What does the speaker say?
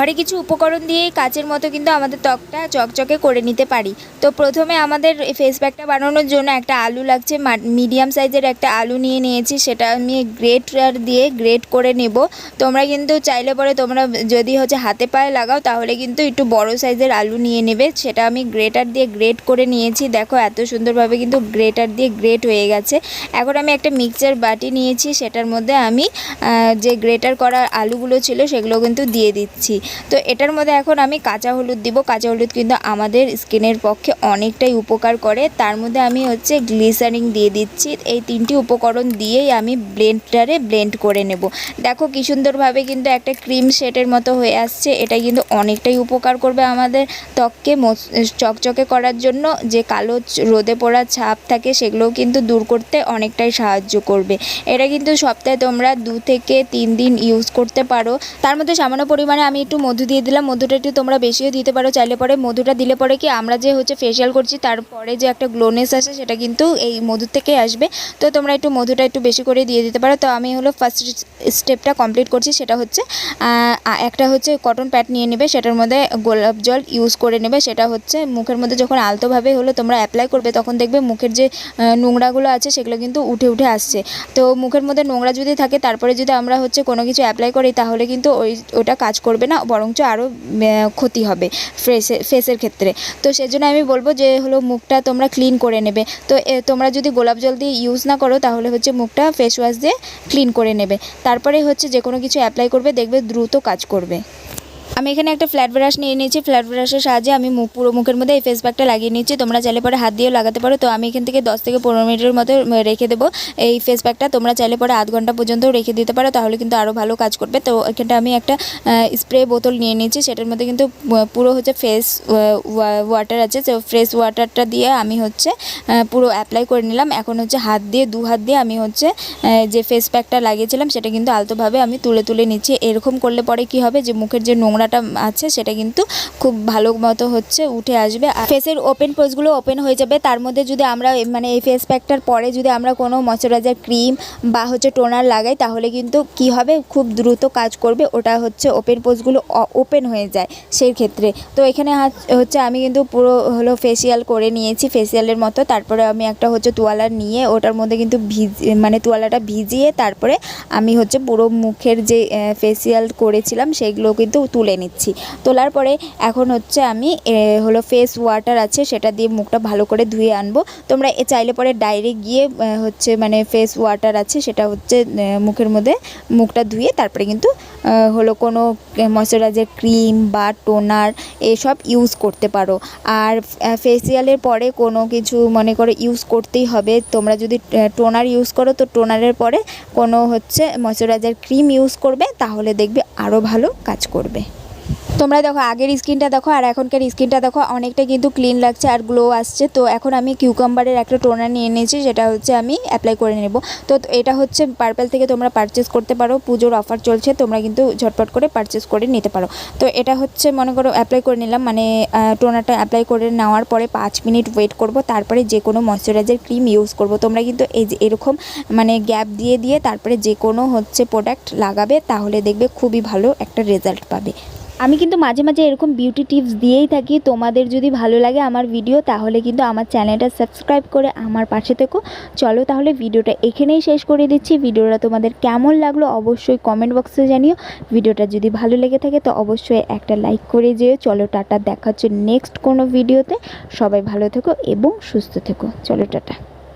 ঘরে কিছু উপকরণ দিয়েই কাচের মতো কিন্তু আমাদের ত্বকটা চকচকে করে নিতে পারি। তো প্রথমে আমাদের ফেস প্যাকটা বানানোর জন্য একটা আলু লাগছে মিডিয়াম সাইজের একটা আলু নিয়ে নিয়েছি, সেটা আমি গ্রেটার দিয়ে গ্রেট করে নেব। তোমরা কিন্তু চাইলে পরে তোমরা যদি হচ্ছে হাতে পায়ে লাগাও, তাহলে কিন্তু একটু বড় সাইজের আলু নিয়ে নেবে। সেটা আমি গ্রেটার দিয়ে গ্রেট করে নিয়েছি। দেখো এত সুন্দরভাবে কিন্তু গ্রেটার দিয়ে গ্রেট হয়ে গেছে। এখন আমি একটা মিক্সচার বাটি নিয়েছি, সেটার মধ্যে আমি যে গ্রেটার করা আলুগুলো ছিল, সেগুলো কিন্তু দিয়ে দিচ্ছি। তো এটার মধ্যে এখন আমি কাঁচা হলুদ দিব। কাঁচা হলুদ কিন্তু আমাদের স্কিনের পক্ষে অনেকটাই উপকার করে। তার মধ্যে আমি হচ্ছে গ্লিসারিন দিয়ে দিচ্ছি। এই তিনটি উপকরণ দিয়েই আমি ব্লেন্ডারে ব্লেন্ড করে নেব। দেখো কি সুন্দরভাবে কিন্তু একটা ক্রিম শেডের মতো হয়ে আসছে। এটা কিন্তু অনেকটাই উপকার করবে আমাদের ত্বককে চকচকে করার জন্য। যে কালো রোদে পড়া ছাপ থাকে সেগুলোও কিন্তু দূর করতে অনেকটাই সাহায্য করবে। এটা কিন্তু সপ্তাহে তোমরা দু থেকে তিন দিন ইউজ করতে পারো। তার মধ্যে সামান্য পরিমাণে আমি একটু মধু দিয়ে দিলাম। মধুটা একটু তোমরা বেশিও দিতে পারো, চাইলে পরে মধুটা দিলে পরে কি আমরা যে হচ্ছে ফেশিয়াল করছি, তারপরে যে একটা গ্লোনেস আসে সেটা কিন্তু এই মধুর থেকেই আসবে। তো তোমরা একটু মধুটা একটু বেশি করে দিয়ে দিতে পারো। তো আমি হলো ফার্স্ট স্টেপটা কমপ্লিট করছি, সেটা হচ্ছে একটা হচ্ছে কটন প্যাড নিয়ে নেবে, সেটার মধ্যে গোলাপ জল ইউজ করে নেবে, সেটা হচ্ছে মুখের মধ্যে যখন আলতোভাবে হলো তোমরা অ্যাপ্লাই করবে, তখন দেখবে মুখের যে নোংরাগুলো আছে সেগুলো কিন্তু উঠে উঠে আসছে। তো মুখের মধ্যে নোংরা যদি থাকে, তারপরে যদি আমরা হচ্ছে কোনো কিছু অ্যাপ্লাই করি, তাহলে কিন্তু ওই, ওটা কাজ করবে না। বরঞ্চ আরও ক্ষতি হবে ফেসে ফেসের ক্ষেত্রে। তো সেজন্য আমি বলব যে, হলো মুখটা তোমরা ক্লিন করে নেবে। তো তোমরা যদি গোলাপ জল দিয়ে ইউজ না করো, তাহলে হচ্ছে মুখটা ফেস ওয়াশ দিয়ে ক্লিন করে নেবে। তারপরে হচ্ছে যে কোনো কিছু অ্যাপ্লাই করবে, দেখবে দ্রুত কাজ করবে। আমি এখানে একটা ফ্ল্যাট ব্রাশ নিয়ে নিয়েছি। ফ্ল্যাট ব্রাশের সাহায্যে আমি মুখ পুরো মুখের মধ্যে এই ফেস প্যাকটা লাগিয়ে নিচ্ছি তোমরা চাইলে পরে হাত দিয়েও লাগাতে পারো। তো আমি এখান থেকে দশ থেকে পনেরো মিনিটের মতো রেখে দেবো এই ফেস প্যাকটা তোমরা চাইলে পরে আধ ঘণ্টা পর্যন্ত রেখে দিতে পারো। তাহলে কিন্তু আরও ভালো কাজ করবে। তো এখানটা আমি একটা স্প্রে বোতল নিয়ে নিয়েছি। সেটার মধ্যে কিন্তু পুরো হচ্ছে ফেস ওয়াটার আছে। তো ফ্রেশ ওয়াটারটা দিয়ে আমি হচ্ছে পুরো অ্যাপ্লাই করে নিলাম। এখন হচ্ছে হাত দিয়ে, দু হাত দিয়ে আমি হচ্ছে যে ফেস প্যাকটা লাগিয়েছিলাম, সেটা কিন্তু আলতোভাবে আমি তুলে তুলে নিচ্ছি। এরকম করলে পরে কি হবে? যে মুখের যে নোংরাটা আছে, সেটা কিন্তু খুব ভালো মতো হচ্ছে উঠে আসবে। আর ফেসের ওপেন পোজগুলো ওপেন হয়ে যাবে। তার মধ্যে যদি আমরা মানে এই ফেস প্যাকটার পরে যদি আমরা কোনো ময়শ্চারাইজার ক্রিম বা হচ্ছে টোনার লাগাই, তাহলে কিন্তু কি হবে? খুব দ্রুত কাজ করবে। ওটা হচ্ছে ওপেন পোজগুলো ওপেন হয়ে যায় সেই ক্ষেত্রে। তো এখানে হচ্ছে আমি কিন্তু পুরো হলো ফেসিয়াল করে নিয়েছি ফেসিয়ালের মতো। তারপরে আমি একটা হচ্ছে তোয়ালা নিয়ে ওটার মধ্যে কিন্তু ভিজ মানে তোয়ালাটা ভিজিয়ে তারপরে আমি হচ্ছে পুরো মুখের যে ফেসিয়াল করেছিলাম, সেগুলো কিন্তু তুলে নিচ্ছি। তোলার পরে এখন হচ্ছে আমি হলো ফেস ওয়াটার আছে, সেটা দিয়ে মুখটা ভালো করে ধুয়ে আনব। তোমরা এ চাইলে পরে ডাইরেক্ট গিয়ে হচ্ছে মানে ফেস ওয়াটার আছে, সেটা হচ্ছে মুখের মধ্যে মুখটা ধুয়ে তারপরে কিন্তু হলো কোনো ময়শ্চারাইজার ক্রিম বা টোনার এসব ইউজ করতে পারো। আর ফেসিয়ালের পরে কোনো কিছু মনে করে ইউজ করতেই হবে। তোমরা যদি টোনার ইউজ করো, তো টোনারের পরে কোনো হচ্ছে ময়শ্চারাইজার ক্রিম ইউজ করবে, তাহলে দেখবে আরও ভালো কাজ করবে। তোমরা দেখো, আগের স্কিনটা দেখো আর এখনকার স্কিনটা দেখো, অনেকটা কিন্তু ক্লিন লাগছে আর গ্লো আসছে। তো এখন আমি কিউকাম্বারের একটা টোনার নিয়ে নিয়েছি যেটা হচ্ছে আমি অ্যাপ্লাই করে নেব। তো এটা হচ্ছে পার্পেল থেকে তোমরা পারচেস করতে পারো, পুজোর অফার চলছে, তোমরা কিন্তু ঝটপট করে পারচেস করে নিতে পারো। তো এটা হচ্ছে, মনে করো অ্যাপ্লাই করে নিলাম মানে টোনারটা অ্যাপ্লাই করে নেওয়ার পরে পাঁচ মিনিট ওয়েট করব, তারপরে যে কোনো ময়শ্চারাইজার ক্রিম ইউজ করব। তোমরা কিন্তু এই যে এরকম মানে গ্যাপ দিয়ে দিয়ে তারপরে যে কোনো হচ্ছে প্রোডাক্ট লাগাবে, তাহলে দেখবে খুবই ভালো একটা রেজাল্ট পাবে। আমি কিন্তু মাঝে মাঝে এরকম বিউটি টিপস দিয়েই থাকি। তোমাদের যদি ভালো লাগে আমার ভিডিও তাহলে কিন্তু আমার চ্যানেলটা সাবস্ক্রাইব করে আমার পাশে থেকো। চলো তাহলে ভিডিওটা এখানেই শেষ করে দিচ্ছি। ভিডিওটা তোমাদের কেমন লাগল অবশ্যই কমেন্ট বক্সে জানিও। ভিডিওটা যদি ভালো লেগে থাকে, তো অবশ্যই একটা লাইক করে যেও। চলো টাটা, দেখা হচ্ছে নেক্সট কোনো ভিডিওতে সবাই ভালো থেকো এবং সুস্থ থেকো। চলো টাটা।